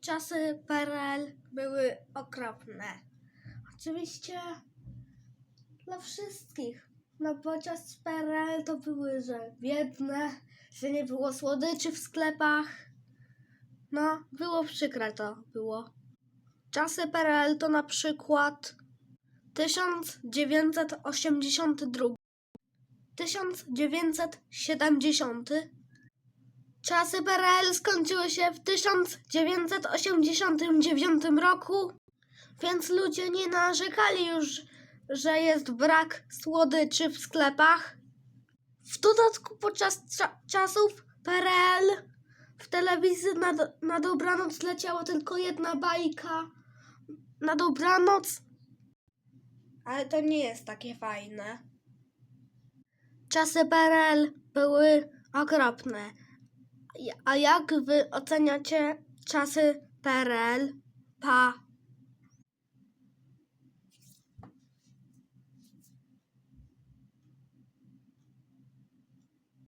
czasy PRL były okropne. Oczywiście dla wszystkich. No bo czasy PRL to były, że biedne, że nie było słodyczy w sklepach. No, było przykre to było. Czasy PRL to na przykład 1982, 1970. Czasy PRL skończyły się w 1989 roku, więc ludzie nie narzekali już, że jest brak słodyczy w sklepach. W dodatku podczas cza- czasów PRL w telewizji na, do- na dobranoc leciała tylko jedna bajka. Na dobranoc. Ale to nie jest takie fajne. Czasy PRL były okropne. A jak wy oceniacie czasy PRL? Pa.